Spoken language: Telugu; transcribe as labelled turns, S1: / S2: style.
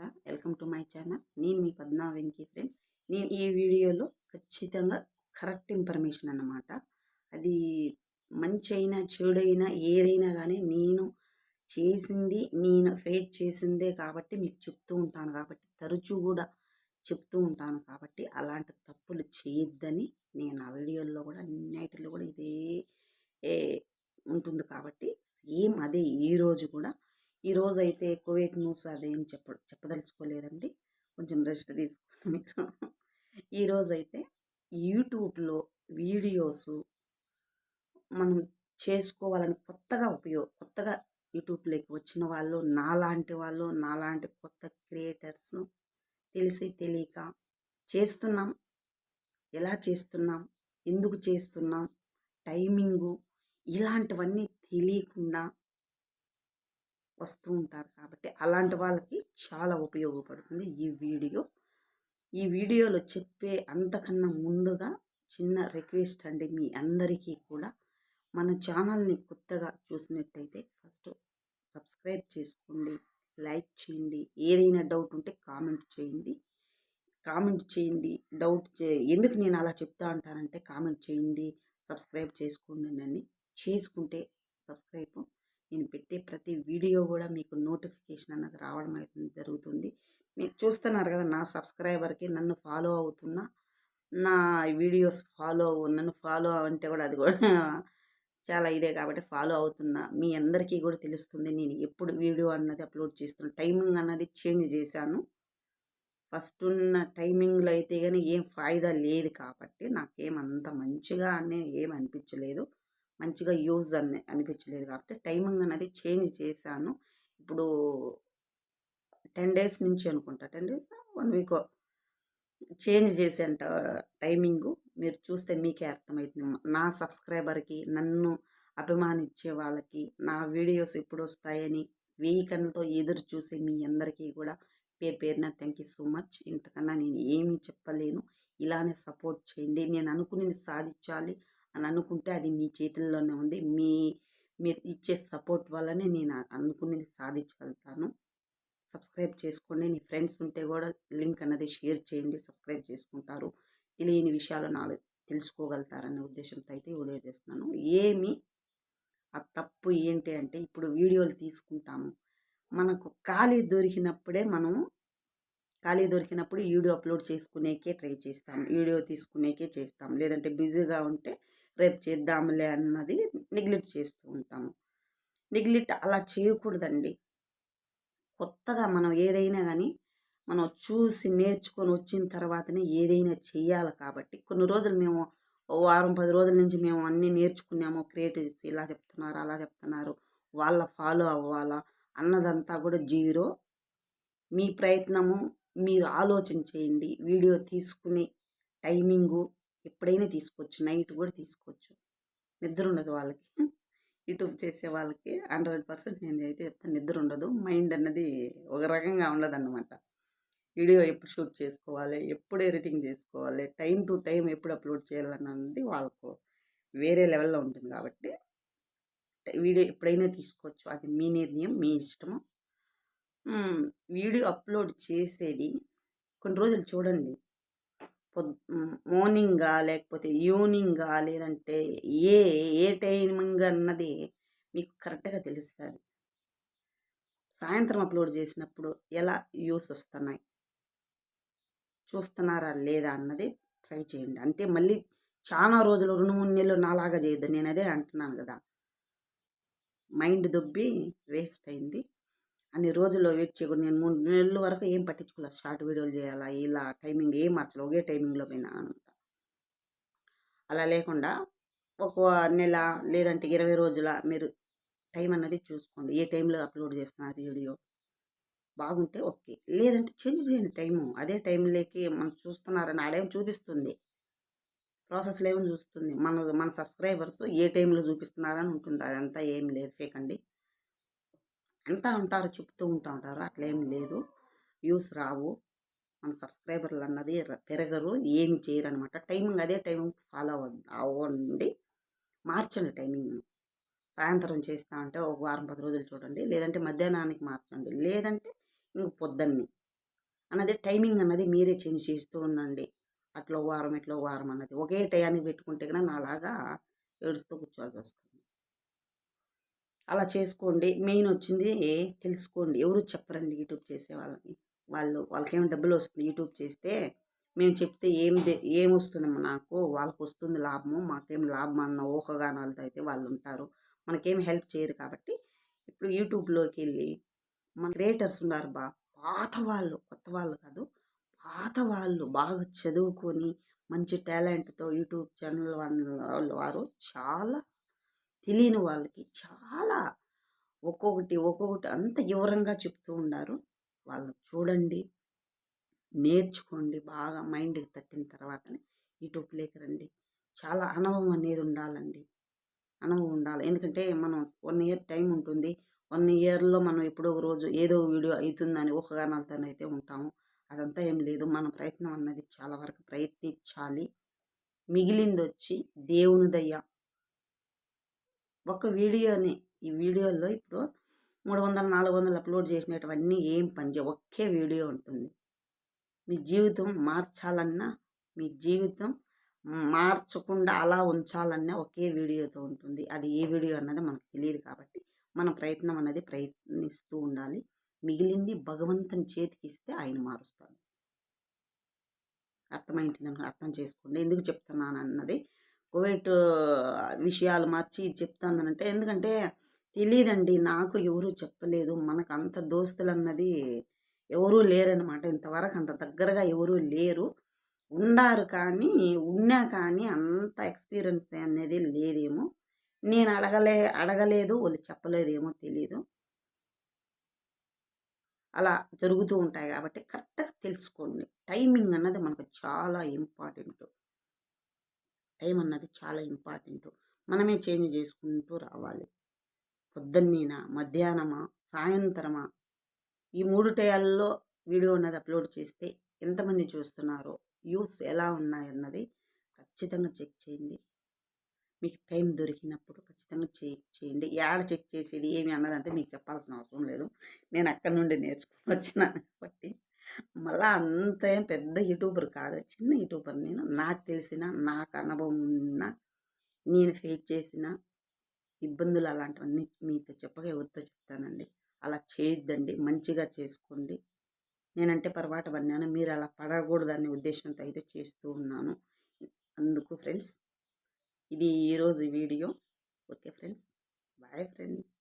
S1: నమస్కారం వెల్కమ్ టు మై ఛానల్. నేను మీ పద్మా వెంకీ ఫ్రెండ్స్. నేను ఈ వీడియోలో ఖచ్చితంగా కరెక్ట్ ఇన్ఫర్మేషన్ అన్నమాట. అది మంచి అయినా చెడైనా ఏదైనా కానీ నేను చేసింది నేను ఫేస్ చేసిందే కాబట్టి మీకు చెప్తూ ఉంటాను కాబట్టి తరచూ కూడా చెప్తూ ఉంటాను కాబట్టి అలాంటి తప్పులు చేయొద్దని నేను ఆ వీడియోల్లో కూడా నిన్నటిలో కూడా ఇదే ఏ ఉంటుంది కాబట్టి సేమ్ అదే ఈ రోజు కూడా ఈరోజు అయితే కోవిడ్ న్యూస్ అదేం చెప్ప చెప్పదలుచుకోలేదండి. కొంచెం రెస్ట్ తీసుకోండి మీరు ఈరోజు అయితే యూట్యూబ్లో వీడియోస్ మనం చేసుకోవాలని కొత్తగా ఉపయోగ కొత్తగా యూట్యూబ్లోకి వచ్చిన వాళ్ళు నాలాంటి వాళ్ళు నాలాంటి కొత్త క్రియేటర్స్ తెలిసి తెలియక చేస్తున్నాం. ఎలా చేస్తున్నాం? ఎందుకు చేస్తున్నాం? టైమింగు ఇలాంటివన్నీ తెలియకుండా వస్తూ ఉంటారు. కాబట్టి అలాంటి వాళ్ళకి చాలా ఉపయోగపడుతుంది ఈ వీడియో. ఈ వీడియోలో చెప్పే అంతకన్నా ముందుగా చిన్న రిక్వెస్ట్ అండి మీ అందరికీ కూడా. మన ఛానల్ని కొత్తగా చూసినట్టయితే ఫస్ట్ సబ్స్క్రైబ్ చేసుకోండి లైక్ చేయండి ఏదైనా డౌట్ ఉంటే కామెంట్ చేయండి. కామెంట్ చేయండి డౌట్ చే ఎందుకు నేను అలా చెప్తా అంటానంటే కామెంట్ చేయండి సబ్స్క్రైబ్ చేసుకోండి అని. చేసుకుంటే సబ్స్క్రైబ్ నేను పెట్టే ప్రతి వీడియో కూడా మీకు నోటిఫికేషన్ అన్నది రావడం అయితే జరుగుతుంది. మీరు చూస్తున్నారు కదా నా సబ్స్క్రైబర్కి నన్ను ఫాలో అవుతున్న నా వీడియోస్ ఫాలో నన్ను ఫాలో అంటే కూడా అది కూడా చాలా ఇదే కాబట్టి ఫాలో అవుతున్నా మీ అందరికీ కూడా తెలుస్తుంది. నేను ఎప్పుడు వీడియో అన్నది అప్లోడ్ చేస్తున్నా టైమింగ్ అన్నది చేంజ్ చేశాను. ఫస్ట్ ఉన్న టైమింగ్లో అయితే కానీ ఏం ఫాయిదా లేదు కాబట్టి నాకేమంత మంచిగా అనే ఏం అనిపించలేదు. మంచిగా యూజ్ అని అనిపించలేదు కాబట్టి టైమింగ్ అనేది చేంజ్ చేశాను. ఇప్పుడు టెన్ డేస్ నుంచి అనుకుంటా. Ten days one week change చేసేంత టైమింగు మీరు చూస్తే మీకే అర్థమవుతుంది. నా సబ్స్క్రైబర్కి నన్ను అభిమానించే వాళ్ళకి నా వీడియోస్ ఎప్పుడు వస్తాయని వెయ్యి కన్నుతో ఎదురు చూసే మీ అందరికీ కూడా పేరు పేరున థ్యాంక్ యూ సో మచ్ ఇంతకన్నా నేను ఏమీ చెప్పలేను. ఇలానే సపోర్ట్ చేయండి. నేను అనుకునేది సాధించాలి. అని అనుకుంటే అది మీ చేతుల్లోనే ఉంది. మీ మీరు ఇచ్చే సపోర్ట్ వల్లనే నేను అనుకునేది సాధించగలుగుతాను. సబ్స్క్రైబ్ చేసుకోండి. నీ ఫ్రెండ్స్ ఉంటే కూడా లింక్ అన్నది షేర్ చేయండి. సబ్స్క్రైబ్ చేసుకుంటారు. తెలియని విషయాలు నాలుగు తెలుసుకోగలుగుతారనే ఉద్దేశంతో అయితే వీడియో చేస్తున్నాను. ఏమి ఆ తప్పు ఏంటి అంటే ఇప్పుడు వీడియోలు తీసుకుంటాము. మనకు ఖాళీ దొరికినప్పుడే మనము ఖాళీ దొరికినప్పుడు వీడియో అప్లోడ్ చేసుకునేకే ట్రై చేస్తాం వీడియో తీసుకునేకే చేస్తాం లేదంటే బిజీగా ఉంటే రేపు చేద్దాంలే అన్నది నెగ్లెక్ట్ చేస్తూ ఉంటాము. నెగ్లెక్ట్ అలా చేయకూడదండి. కొత్తగా మనం ఏదైనా కానీ మనం చూసి నేర్చుకొని వచ్చిన తర్వాతనే ఏదైనా చేయాలి కాబట్టి కొన్ని రోజులు మేము వారం పది రోజుల నుంచి మేము అన్నీ నేర్చుకున్నాము. క్రియేటివ్స్ ఇలా చెప్తున్నారు అలా చెప్తున్నారు. వాళ్ళ ఫాలో అవ్వాలా అన్నదంతా కూడా జీరో. మీ ప్రయత్నము మీరు ఆలోచన చేయండి. వీడియో తీసుకునే టైమింగు ఎప్పుడైనా తీసుకోవచ్చు. నైట్ కూడా తీసుకోవచ్చు. నిద్ర ఉండదు వాళ్ళకి. యూట్యూబ్ చేసే వాళ్ళకి హండ్రెడ్ పర్సెంట్ నేను అయితే చెప్తాను నిద్ర ఉండదు మైండ్ అన్నది ఒక రకంగా ఉండదన్నమాట. వీడియో ఎప్పుడు షూట్ చేసుకోవాలి? ఎప్పుడు ఎడిటింగ్ చేసుకోవాలి? టైం టు టైం ఎప్పుడు అప్లోడ్ చేయాలన్నది వాళ్ళకు వేరే లెవెల్లో ఉంటుంది కాబట్టి వీడియో ఎప్పుడైనా తీసుకోవచ్చు. అది మీ నిర్ణయం మీ ఇష్టము. వీడియో అప్లోడ్ చేసేది కొన్ని రోజులు చూడండి. మార్నింగా లేకపోతే ఈవినింగా లేదంటే ఏ ఏ టైమింగ్ అన్నది మీకు కరెక్ట్గా తెలుస్తుంది సాయంత్రం అప్లోడ్ చేసినప్పుడు ఎలా వ్యూస్ వస్తున్నాయి? చూస్తున్నారా లేదా అన్నది ట్రై చేయండి. అంటే మళ్ళీ చాలా రోజులు రెండు మూడు నెలలు నాలాగా చేయొద్దు. నేను అదే అంటున్నాను కదా. మైండ్ దొబ్బి వేస్ట్ అయింది. అన్ని రోజుల్లో వెయిట్ చేయకూడదు నేను మూడు నెలల వరకు ఏం పట్టించుకోలేదు షార్ట్ వీడియోలు చేయాలా ఇలా టైమింగ్ ఏం మార్చాలి ఒకే టైమింగ్లో పోయినా అనమాట అలా లేకుండా ఒక నెల లేదంటే ఇరవై రోజుల మీరు టైం అన్నది చూసుకోండి. ఏ టైంలో అప్లోడ్ చేస్తున్నారు వీడియో? బాగుంటే ఓకే. లేదంటే చేంజ్ చేయండి టైము. అదే టైంలోకి మనం చూస్తున్నారని ఆడేం చూపిస్తుంది. ప్రాసెస్లో ఏమో చూస్తుంది. మన మన సబ్స్క్రైబర్స్ ఏ టైంలో చూపిస్తున్నారని ఉంటుంది. అదంతా ఏం లేదు ఫేక్ అండి. అంతా ఉంటారు చెప్తూ ఉంటా ఉంటారు. అట్లా ఏం లేదు. వ్యూస్ రావు. మన సబ్స్క్రైబర్లు అన్నది పెరగరు. ఏమి చేయరు అనమాట టైమింగ్ అదే టైమింగ్ ఫాలో అవ్వండి. మార్చండి టైమింగ్ సాయంత్రం చేస్తా అంటే ఒక వారం పది రోజులు చూడండి. లేదంటే మధ్యాహ్నానికి మార్చండి. లేదంటే ఇంక పొద్దున్నే అన్నది టైమింగ్ అన్నది మీరే చేంజ్ చేస్తూ ఉండండి. అట్లో ఓ వారం ఇట్లా వారం అన్నది. ఒకే టయానికి పెట్టుకుంటే కన్నా నాలాగా ఏడుస్తూ కూర్చోవాల్సి వస్తుంది. అలా చేసుకోండి. మెయిన్ వచ్చింది తెలుసుకోండి. ఎవరు చెప్పరండి యూట్యూబ్ చేసే వాళ్ళని వాళ్ళు వాళ్ళకేమో డబ్బులు వస్తుంది యూట్యూబ్ చేస్తే మేము చెప్తే ఏం ఏం వస్తుందమ్మా నాకు? వాళ్ళకి వస్తుంది లాభము మాకేం లాభం అన్న ఊహగానాలతో అయితే వాళ్ళు ఉంటారు. మనకేం హెల్ప్ చేయరు కాబట్టి ఇప్పుడు యూట్యూబ్లోకి వెళ్ళి మన క్రియేటర్స్ ఉన్నారు బా పాత వాళ్ళు కొత్త వాళ్ళు కాదు పాత వాళ్ళు బాగా చదువుకొని మంచి టాలెంట్తో యూట్యూబ్ ఛానల్ వాళ్ళు వారు చాలా తెలియని వాళ్ళకి చాలా ఒక్కొక్కటి ఒక్కొక్కటి అంత వివరంగా చెప్తూ ఉన్నారు వాళ్ళు చూడండి నేర్చుకోండి బాగా మైండ్కి తట్టిన తర్వాతనే యూట్యూబ్లోకి రండి. చాలా అనుభవం అనేది ఉండాలండి. అనుభవం ఉండాలి. ఎందుకంటే మనం వన్ ఇయర్ టైం ఉంటుంది. వన్ ఇయర్లో మనం ఎప్పుడో ఒక రోజు ఏదో వీడియో అవుతుందని ఊహగానాలతో అయితే ఉంటాము. అదంతా ఏం లేదు. మన ప్రయత్నం అన్నది చాలా వరకు ప్రయత్నించాలి. మిగిలింది వచ్చి దేవుని దయ. ఒక వీడియోని ఈ వీడియోలో ఇప్పుడు మూడు వందలు నాలుగు వందలు అప్లోడ్ చేసినటువన్నీ ఏం పనిచే ఒకే వీడియో ఉంటుంది. మీ జీవితం మార్చాలన్నా మీ జీవితం మార్చకుండా అలా ఉంచాలన్నా ఒకే వీడియోతో ఉంటుంది. అది ఏ వీడియో అన్నది మనకు తెలియదు కాబట్టి మన ప్రయత్నం అనేది ప్రయత్నిస్తూ ఉండాలి. మిగిలింది భగవంతుని చేతికి ఇస్తే ఆయన మారుస్తాడు. అర్థమైంటుందని అర్థం చేసుకోండి. ఎందుకు చెప్తున్నాను అన్నది కువైట్ విషయాలు మార్చి చెప్తానంటే ఎందుకంటే తెలియదండి నాకు ఎవరు చెప్పలేదు. మనకు అంత దోస్తులు అన్నది ఎవరూ లేరనమాట ఇంతవరకు అంత దగ్గరగా ఎవరూ లేరు. ఉండారు కానీ ఉన్నా కానీ అంత ఎక్స్పీరియన్స్ అనేది లేదేమో. నేను అడగలే అడగలేదు వాళ్ళు చెప్పలేదేమో తెలీదు. అలా జరుగుతూ ఉంటాయి కాబట్టి కరెక్ట్గా తెలుసుకోండి. టైమింగ్ అన్నది మనకు చాలా ఇంపార్టెంట్. టైం అన్నది చాలా ఇంపార్టెంట్. మనమే చేంజ్ చేసుకుంటూ రావాలి. పొద్దున్నీనా మధ్యాహ్నమా సాయంత్రమా? ఈ మూడు టయాల్లో వీడియో అన్నది అప్లోడ్ చేస్తే ఎంతమంది చూస్తున్నారో వ్యూస్ ఎలా ఉన్నాయన్నది ఖచ్చితంగా చెక్ చేయండి. మీకు టైం దొరికినప్పుడు ఖచ్చితంగా చెక్ చేయండి. యాడ చెక్ చేసేది ఏమి అన్నదంటే మీకు చెప్పాల్సిన అవసరం లేదు. నేను అక్కడి నుండి నేర్చుకుని వచ్చినాను కాబట్టి. మళ్ళీ అంత ఏం పెద్ద యూట్యూబర్ కాదు. చిన్న యూట్యూబర్ నేను. నాకు తెలిసిన నాకు అనుభవం ఉన్న నేను ఫేస్ చేసిన ఇబ్బందులు అలాంటివన్నీ మీతో చెప్పగా ఎవరితో చెప్తానండి. అలా చేయొద్దండి. మంచిగా చేసుకోండి. నేనంటే పొరపాటు పడినాను. మీరు అలా పడకూడదనే ఉద్దేశంతో అయితే చేస్తూ ఉన్నాను. అందుకు ఫ్రెండ్స్ ఇది ఈరోజు video. Okay friends bye friends.